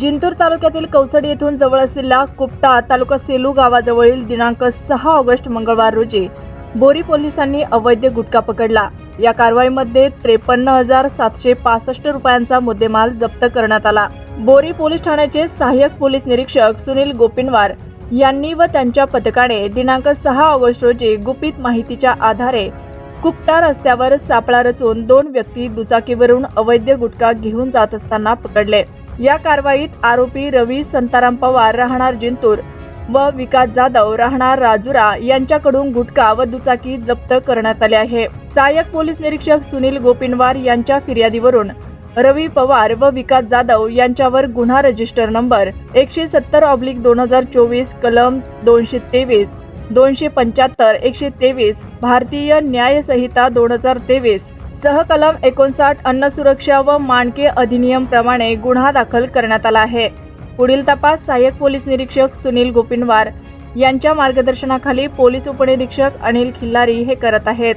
जिंतूर तालुक्यातील कौसडी येथून जवळ असलेल्या कुपटा तालुका सेलू गावाजवळील दिनांक सहा ऑगस्ट मंगळवार रोजी बोरी पोलिसांनी अवैध गुटखा पकडला. या कारवाईमध्ये त्रेपन्न हजार सातशे पासष्ट रुपयांचा मुद्देमाल जप्त करण्यात आला. बोरी पोलीस ठाण्याचे सहाय्यक पोलीस निरीक्षक सुनील गोपिनवार यांनी व त्यांच्या पथकाने दिनांक सहा ऑगस्ट रोजी गुपित माहितीच्या आधारे कुपटा रस्त्यावर सापळा रचून दोन व्यक्ती दुचाकीवरून अवैध गुटखा घेऊन जात असताना पकडले. या कारवाईत आरोपी रवी संताराम पवार राहणार जिंतूर व विकास जाधव राहणार राजुरा यांच्याकडून गुटखा व दुचाकी जप्त करण्यात आले आहे. सहाय्यक पोलीस निरीक्षक सुनील गोपिनवार यांच्या फिर्यादीवरून रवी पवार व विकास जाधव यांच्यावर गुन्हा रजिस्टर नंबर एकशे सत्तर ऑब्लिक दोन हजार चोवीस कलम दोनशे तेवीस दोनशे पंच्याहत्तर एकशे तेवीस भारतीय न्यायसंहिता दोन हजार तेवीस सहकलम एकोणसाठ अन्न सुरक्षा व मानके अधिनियम प्रमाणे गुन्हा दाखल करण्यात आला आहे. पुढील तपास सहाय्यक पोलीस निरीक्षक सुनील गोपिनवार यांच्या मार्गदर्शनाखाली पोलीस उपनिरीक्षक अनिल खिल्लारी हे करत आहेत.